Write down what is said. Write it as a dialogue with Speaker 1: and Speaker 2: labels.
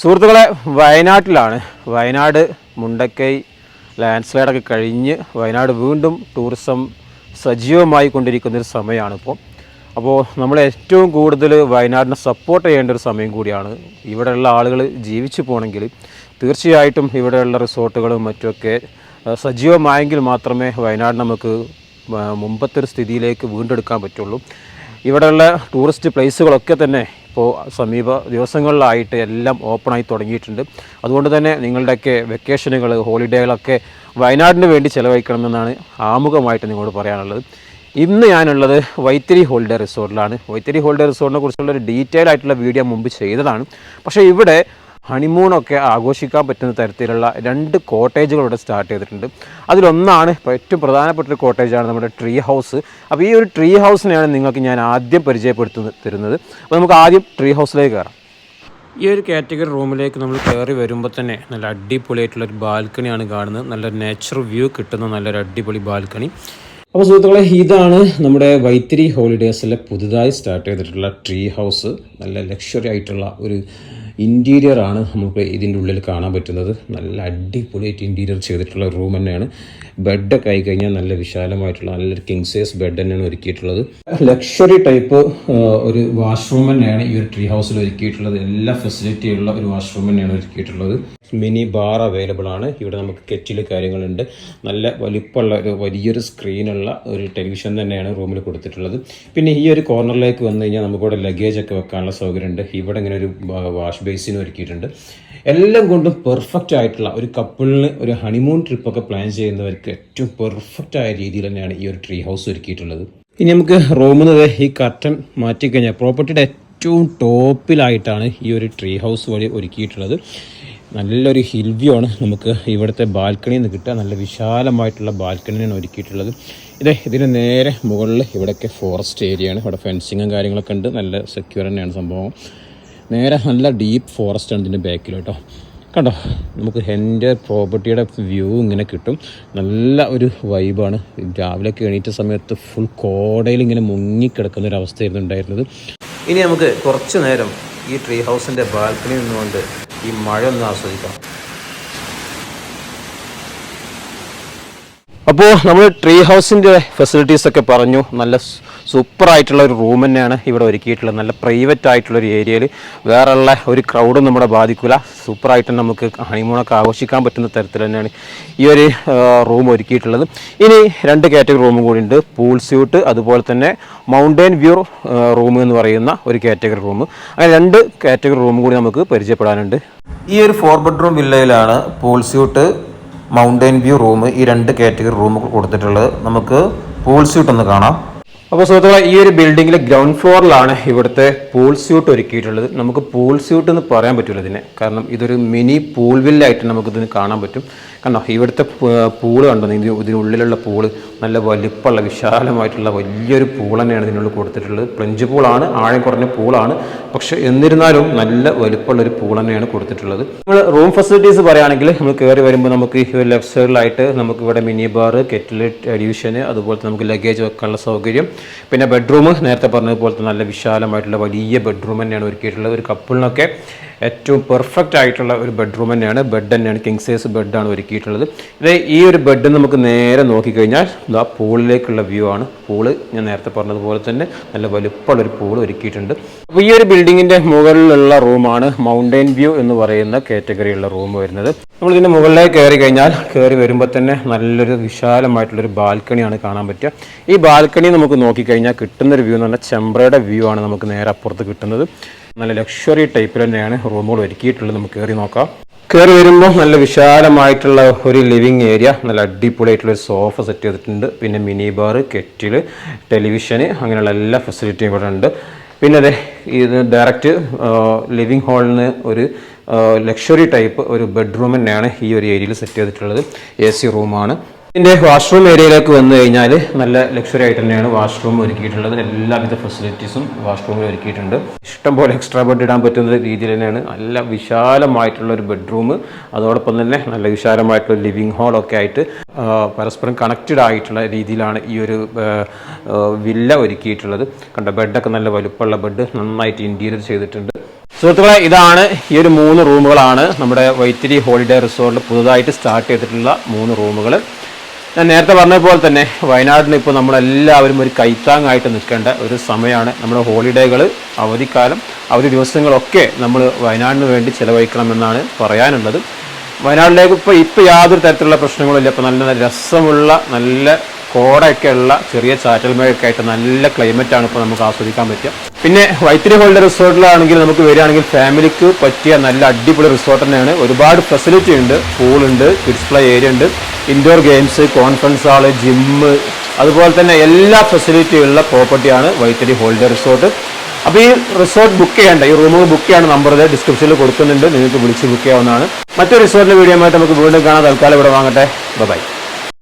Speaker 1: സുഹൃത്തുക്കളെ വയനാട്ടിലാണ്. വയനാട് മുണ്ടക്കൈ ലാൻഡ് സ്ലൈഡൊക്കെ കഴിഞ്ഞ് വയനാട് വീണ്ടും ടൂറിസം സജീവമായി കൊണ്ടിരിക്കുന്ന ഒരു സമയമാണ് ഇപ്പോൾ. അപ്പോൾ നമ്മൾ ഏറ്റവും കൂടുതൽ വയനാടിനെ സപ്പോർട്ട് ചെയ്യേണ്ട ഒരു സമയം കൂടിയാണ്. ഇവിടെയുള്ള ആളുകൾ ജീവിച്ചു പോകണമെങ്കിൽ തീർച്ചയായിട്ടും ഇവിടെയുള്ള റിസോർട്ടുകളും മറ്റുമൊക്കെ സജീവമായെങ്കിൽ മാത്രമേ വയനാട് നമുക്ക് മുമ്പത്തെ ഒരു സ്ഥിതിയിലേക്ക് വീണ്ടെടുക്കാൻ പറ്റുള്ളൂ. ഇവിടെയുള്ള ടൂറിസ്റ്റ് പ്ലേസുകളൊക്കെ തന്നെ ഇപ്പോൾ സമീപ ദിവസങ്ങളിലായിട്ട് എല്ലാം ഓപ്പണായി തുടങ്ങിയിട്ടുണ്ട്. അതുകൊണ്ട് തന്നെ നിങ്ങളുടെയൊക്കെ വെക്കേഷനുകൾ ഹോളിഡേകളൊക്കെ വയനാടിന് വേണ്ടി ചിലവഴിക്കണമെന്നാണ് ആമുഖമായിട്ട് നിങ്ങളോട് പറയാനുള്ളത്. ഇന്ന് ഞാനുള്ളത് വൈത്തിരി ഹോളിഡേ റിസോർട്ടിലാണ്. വൈത്തിരി ഹോളിഡേ റിസോർട്ടിനെ കുറിച്ചുള്ള ഒരു ഡീറ്റെയിൽ ആയിട്ടുള്ള വീഡിയോ മുമ്പ് ചെയ്തതാണ്. പക്ഷേ ഇവിടെ ഹണിമൂണൊക്കെ ആഘോഷിക്കാൻ പറ്റുന്ന തരത്തിലുള്ള രണ്ട് കോട്ടേജുകൾ ഇവിടെ സ്റ്റാർട്ട് ചെയ്തിട്ടുണ്ട്. അതിലൊന്നാണ് ഇപ്പോൾ ഏറ്റവും പ്രധാനപ്പെട്ട ഒരു കോട്ടേജാണ് നമ്മുടെ ട്രീ ഹൗസ്. അപ്പോൾ ഈ ഒരു ട്രീ ഹൗസിനെയാണ് നിങ്ങൾക്ക് ഞാൻ ആദ്യം പരിചയപ്പെടുത്തുന്നത് തരുന്നത്. അപ്പോൾ നമുക്ക് ആദ്യം ട്രീ ഹൗസിലേക്ക് കയറാം. ഈ ഒരു കാറ്റഗറി റൂമിലേക്ക് നമ്മൾ കയറി വരുമ്പോൾ തന്നെ നല്ല അടിപൊളിയായിട്ടുള്ള ഒരു ബാൽക്കണിയാണ് കാണുന്നത്. നല്ല നാച്ചുറൽ വ്യൂ കിട്ടുന്ന നല്ലൊരു അടിപൊളി ബാൽക്കണി. അപ്പോൾ സുഹൃത്തുക്കളെ ഇതാണ് നമ്മുടെ വൈത്തിരി ഹോളിഡേയ്സിലെ പുതുതായി സ്റ്റാർട്ട് ചെയ്തിട്ടുള്ള ട്രീ ഹൗസ്. നല്ല ലക്ഷറി ആയിട്ടുള്ള ഒരു ഇന്റീരിയർ ആണ് നമുക്ക് ഇതിന്റെ ഉള്ളിൽ കാണാൻ പറ്റുന്നത്. നല്ല അടിപൊളിയായിട്ട് ഇന്റീരിയർ ചെയ്തിട്ടുള്ള റൂം തന്നെയാണ്. ബെഡൊക്കെ ആയി കഴിഞ്ഞാൽ നല്ല വിശാലമായിട്ടുള്ള നല്ലൊരു കിങ് സൈസ് ബെഡ് തന്നെയാണ് ഒരുക്കിയിട്ടുള്ളത്. ലക്ഷറി ടൈപ്പ് ഒരു വാഷ്റൂം തന്നെയാണ് ഈ ഒരു ട്രീ ഹൗസിൽ ഒരുക്കിയിട്ടുള്ളത്. എല്ലാ ഫെസിലിറ്റിയുള്ള ഒരു വാഷ്റൂം തന്നെയാണ് ഒരുക്കിയിട്ടുള്ളത്. മിനി ബാർ അവൈലബിൾ ആണ്. ഇവിടെ നമുക്ക് കെറ്റിൽ കാര്യങ്ങളുണ്ട്. നല്ല വലിപ്പമുള്ള ഒരു വലിയൊരു സ്ക്രീനുള്ള ഒരു ടെലിവിഷൻ തന്നെയാണ് റൂമിൽ കൊടുത്തിട്ടുള്ളത്. പിന്നെ ഈ ഒരു കോർണറിലേക്ക് വന്നു കഴിഞ്ഞാൽ നമുക്കിവിടെ ലഗേജ് ഒക്കെ വെക്കാനുള്ള സൗകര്യമുണ്ട്. ഇവിടെ ഇങ്ങനെ ഒരു വാഷ് ബേസിനും ഒരുക്കിയിട്ടുണ്ട്. എല്ലാം കൊണ്ടും പെർഫെക്റ്റ് ആയിട്ടുള്ള ഒരു കപ്പിളിന് ഒരു ഹണിമൂൺ ട്രിപ്പൊക്കെ പ്ലാൻ ചെയ്യുന്നവർക്ക് ഏറ്റവും പെർഫെക്റ്റ് ആയ രീതിയിൽ തന്നെയാണ് ഈ ഒരു ട്രീ ഹൗസ് ഒരുക്കിയിട്ടുള്ളത്. ഇനി നമുക്ക് റൂമിൽ നിന്ന് ഈ കർട്ടൻ മാറ്റിക്കഴിഞ്ഞാൽ പ്രോപ്പർട്ടിയുടെ ഏറ്റവും ടോപ്പിലായിട്ടാണ് ഈ ഒരു ട്രീ ഹൗസ് വഴി ഒരുക്കിയിട്ടുള്ളത്. നല്ലൊരു ഹിൽ വ്യൂ ആണ് നമുക്ക് ഇവിടുത്തെ ബാൽക്കണിയിൽ നിന്ന് കിട്ടുക. നല്ല വിശാലമായിട്ടുള്ള ബാൽക്കണിയാണ് ഒരുക്കിയിട്ടുള്ളത്. ഇതേ ഇതിന് നേരെ മുകളിൽ ഇവിടെയൊക്കെ ഫോറസ്റ്റ് ഏരിയയാണ് ഇവിടെ ഫെൻസിങ്ങും കാര്യങ്ങളൊക്കെ ഉണ്ട്. നല്ല സെക്യൂർ തന്നെയാണ് സംഭവം. നേരെ നല്ല ഡീപ്പ് ഫോറസ്റ്റ് ആണ് ഇതിന്റെ ബാക്കിൽ കേട്ടോ. കണ്ടോ? നമുക്ക് എന്റെ പ്രോപ്പർട്ടിയുടെ വ്യൂ ഇങ്ങനെ കിട്ടും. നല്ല ഒരു വൈബാണ് രാവിലെ എണീറ്റ സമയത്ത് ഫുൾ കോടയിൽ ഇങ്ങനെ മുങ്ങിക്കിടക്കുന്ന ഒരു അവസ്ഥയായിരുന്നു ഉണ്ടായിരുന്നത്. ഇനി നമുക്ക് കുറച്ച് നേരം ഈ ട്രീ ഹൗസിന്റെ ബാൽക്കണി നിന്നുകൊണ്ട് ഈ മഴ ഒന്ന് ആസ്വദിക്കാം. അപ്പോൾ നമ്മൾ ട്രീ ഹൗസിന്റെ ഫെസിലിറ്റീസ് ഒക്കെ പറഞ്ഞു. നല്ല സൂപ്പർ ആയിട്ടുള്ള ഒരു റൂം തന്നെയാണ് ഇവിടെ ഒരുക്കിയിട്ടുള്ളത്. നല്ല പ്രൈവറ്റ് ആയിട്ടുള്ള ഒരു ഏരിയയിൽ വേറെയുള്ള ഒരു ക്രൗഡും നമ്മുടെ ബാധിക്കില്ല സൂപ്പർ ആയിട്ട് നമുക്ക് ഹണിമൂണൊക്കെ ആഘോഷിക്കാൻ പറ്റുന്ന തരത്തിൽ തന്നെയാണ് ഈ ഒരു റൂം ഒരുക്കിയിട്ടുള്ളത്. ഇനി രണ്ട് കാറ്റഗറി റൂമും കൂടി ഉണ്ട്. പൂൾ സ്യൂട്ട് അതുപോലെ തന്നെ മൗണ്ടൻ വ്യൂ റൂം എന്ന് പറയുന്ന ഒരു കാറ്റഗറി റൂം അങ്ങനെ രണ്ട് കാറ്റഗറി റൂമും കൂടി നമുക്ക് പരിചയപ്പെടാനുണ്ട്. ഈ ഒരു four bedroom വില്ലയിലാണ് pool suite mountain view room ഈ രണ്ട് കാറ്റഗറി റൂമുകൾ കൊടുത്തിട്ടുള്ളത്. നമുക്ക് പൂൾ സ്യൂട്ട് ഒന്ന് കാണാം. അപ്പോൾ സുഹൃത്തുക്കളെ ഈ ഒരു ബിൽഡിങ്ങിലെ ഗ്രൗണ്ട് ഫ്ലോറിലാണ് ഇവിടുത്തെ പൂൾ സ്യൂട്ട് ഒരുക്കിയിട്ടുള്ളത്. നമുക്ക് പൂൾ സ്യൂട്ട് എന്ന് പറയാൻ പറ്റില്ല ഇതിനെ. കാരണം ഇതൊരു മിനി പൂൾ വില്ലായിട്ട് നമുക്കിതിന് കാണാൻ പറ്റും. കണ്ടോ ഇവിടുത്തെ പൂൾ കണ്ടോ ഇത് ഇതിനുള്ളിലുള്ള പൂൾ നല്ല വലിപ്പമുള്ള വിശാലമായിട്ടുള്ള വലിയൊരു പൂൾ തന്നെയാണ് ഇതിനുള്ളിൽ കൊടുത്തിട്ടുള്ളത്. പ്ലഞ്ച് പൂളാണ് ആഴം കുറഞ്ഞ പൂളാണ് പക്ഷെ എന്നിരുന്നാലും നല്ല വലിപ്പമുള്ള ഒരു പൂൾ തന്നെയാണ് കൊടുത്തിട്ടുള്ളത്. നമ്മൾ റൂം ഫെസിലിറ്റീസ് പറയുകയാണെങ്കിൽ നമ്മൾ കയറി വരുമ്പോൾ നമുക്ക് ലെഫ്റ്റ് സൈഡിലായിട്ട് നമുക്ക് ഇവിടെ മിനി ബാർ കെറ്റിൽ ടെലിവിഷന് അതുപോലെ നമുക്ക് ലഗേജ് വെക്കാനുള്ള സൗകര്യം പിന്നെ ബെഡ്റൂം നേരത്തെ പറഞ്ഞതുപോലെ തന്നെ നല്ല വിശാലമായിട്ടുള്ള വലിയ ബെഡ്റൂം തന്നെയാണ് ഒരുക്കിയിട്ടുള്ളത്. ഒരു കപ്പിളിനൊക്കെ ഏറ്റവും പെർഫെക്റ്റ് ആയിട്ടുള്ള ഒരു ബെഡ്റൂം തന്നെയാണ്. ബെഡ് തന്നെയാണ്. കിങ് സൈസ് ബെഡാണ് ഒരുക്കിയിട്ടുള്ളത്. ഇത് ഈ ഒരു ബെഡ് നമുക്ക് നേരെ നോക്കിക്കഴിഞ്ഞാൽ ആ പൂളിലേക്കുള്ള വ്യൂ ആണ്. പൂൾ ഞാൻ നേരത്തെ പറഞ്ഞതുപോലെ തന്നെ നല്ല വലുപ്പമുള്ള ഒരു പൂൾ ഒരുക്കിയിട്ടുണ്ട്. അപ്പോൾ ഈ ഒരു ബിൽഡിങ്ങിന്റെ മുകളിലുള്ള റൂമാണ് മൗണ്ടൻ വ്യൂ എന്ന് പറയുന്ന കാറ്റഗറിയുള്ള റൂം വരുന്നത്. നമ്മൾ ഇതിന്റെ മുകളിലേക്ക് കയറി കഴിഞ്ഞാൽ കയറി വരുമ്പോൾ തന്നെ നല്ലൊരു വിശാലമായിട്ടുള്ളൊരു ബാൽക്കണിയാണ് കാണാൻ പറ്റുക. ഈ ബാൽക്കണി നമുക്ക് നോക്കിക്കഴിഞ്ഞാൽ കിട്ടുന്നൊരു വ്യൂ എന്ന് പറഞ്ഞാൽ ചെമ്പ്രയുടെ വ്യൂ ആണ് നമുക്ക് നേരെ അപ്പുറത്ത് കിട്ടുന്നത്. നല്ല ലക്ഷറി ടൈപ്പിൽ തന്നെയാണ് റൂമുകൾ ഒരുക്കിയിട്ടുള്ളത്. നമുക്ക് കയറി നോക്കാം. കയറി വരുമ്പോൾ നല്ല വിശാലമായിട്ടുള്ള ഒരു ലിവിങ് ഏരിയ നല്ല അടിപൊളിയായിട്ടുള്ള ഒരു സോഫ സെറ്റ് ചെയ്തിട്ടുണ്ട്. പിന്നെ മിനി ബാർ കെറ്റിൽ ടെലിവിഷൻ അങ്ങനെയുള്ള എല്ലാ ഫെസിലിറ്റിയും ഇവിടെ ഉണ്ട് പിന്നെ അതെ ഇത് ഡയറക്റ്റ് ലിവിങ് ഹാളിൽ നിന്ന് ഒരു ലക്ഷറി ടൈപ്പ് ഒരു ബെഡ്റൂം തന്നെയാണ് ഈ ഒരു ഏരിയയിൽ സെറ്റ് ചെയ്തിട്ടുള്ളത്. എ സി റൂമാണ് ഇതിന്റെ വാഷ്റൂം ഏരിയയിലേക്ക് വന്നു കഴിഞ്ഞാൽ നല്ല ലക്ഷറി ആയിട്ട് തന്നെയാണ് വാഷ്റൂം ഒരുക്കിയിട്ടുള്ളത്. എല്ലാവിധ ഫെസിലിറ്റീസും വാഷ്റൂമിൽ ഒരുക്കിയിട്ടുണ്ട്. ഇഷ്ടംപോലെ എക്സ്ട്രാ ബെഡ് ഇടാൻ പറ്റുന്ന രീതിയിൽ തന്നെയാണ്. നല്ല വിശാലമായിട്ടുള്ള ഒരു ബെഡ്റൂം അതോടൊപ്പം തന്നെ നല്ല വിശാലമായിട്ടുള്ള ലിവിങ് ഹാളൊക്കെ ആയിട്ട് പരസ്പരം കണക്റ്റഡ് ആയിട്ടുള്ള രീതിയിലാണ് ഈ ഒരു വില്ല ഒരുക്കിയിട്ടുള്ളത്. കണ്ട ബെഡൊക്കെ നല്ല വലുപ്പമുള്ള ബെഡ് നന്നായിട്ട് ഇന്റീരിയർ ചെയ്തിട്ടുണ്ട്. സുഹൃത്തുക്കളെ ഇതാണ് ഈ ഒരു മൂന്ന് റൂമുകളാണ് നമ്മുടെ വൈത്തിരി ഹോളിഡേ റിസോർട്ടിൽ പുതുതായിട്ട് സ്റ്റാർട്ട് ചെയ്തിട്ടുള്ള മൂന്ന് റൂമുകൾ ഞാൻ നേരത്തെ പറഞ്ഞ പോലെ തന്നെ വയനാടിന് ഇപ്പോൾ നമ്മളെല്ലാവരും ഒരു കൈത്താങ്ങായിട്ട് നിൽക്കേണ്ട ഒരു സമയമാണ്. നമ്മുടെ ഹോളിഡേകൾ അവധിക്കാലം അവധി ദിവസങ്ങളൊക്കെ നമ്മൾ വയനാടിന് വേണ്ടി ചിലവഴിക്കണമെന്നാണ് പറയാനുള്ളത്. വയനാട്ടിലേക്ക് ഇപ്പോൾ ഇപ്പോൾ യാതൊരു തരത്തിലുള്ള പ്രശ്നങ്ങളില്ല ഇപ്പോൾ നല്ല രസമുള്ള നല്ല കോടയൊക്കെയുള്ള ചെറിയ ചാറ്റൽ മഴയൊക്കെ ആയിട്ട് നല്ല ക്ലൈമറ്റാണ് ഇപ്പോൾ നമുക്ക് ആസ്വദിക്കാൻ പറ്റുക. പിന്നെ വൈത്തിരി ഹോളിഡേ റിസോർട്ടിലാണെങ്കിൽ നമുക്ക് വരികയാണെങ്കിൽ ഫാമിലിക്ക് പറ്റിയ നല്ല അടിപൊളി റിസോർട്ട് തന്നെയാണ്. ഒരുപാട് ഫെസിലിറ്റി ഉണ്ട്. പൂളുണ്ട് കിഡ്സ് പ്ലേ ഏരിയ ഉണ്ട്. Indoor games conference hall gym അതുപോലെ തന്നെ എല്ലാ ഫെസിലിറ്റിയും ഉള്ള പ്രോപ്പർട്ടിയാണ് വൈത്തിരി ഹോളിഡേ റിസോർട്ട് അപ്പോൾ ഈ റിസോർട്ട് ബുക്ക് ചെയ്യേണ്ട ഈ റൂമുകൾ ബുക്ക് ചെയ്യേണ്ട നമ്പർ ഡിസ്ക്രിപ്ഷനിൽ കൊടുക്കുന്നുണ്ട്. നിങ്ങൾക്ക് വിളിച്ച് ബുക്ക് ചെയ്യാവുന്നതാണ്. മറ്റൊരു റിസോർട്ടിന്റെ വീഡിയോ ആയിട്ട് നമുക്ക് വീണ്ടും കാണാൻ തൽക്കാലം ഇവിടെ വാങ്ങട്ടെ. ബൈ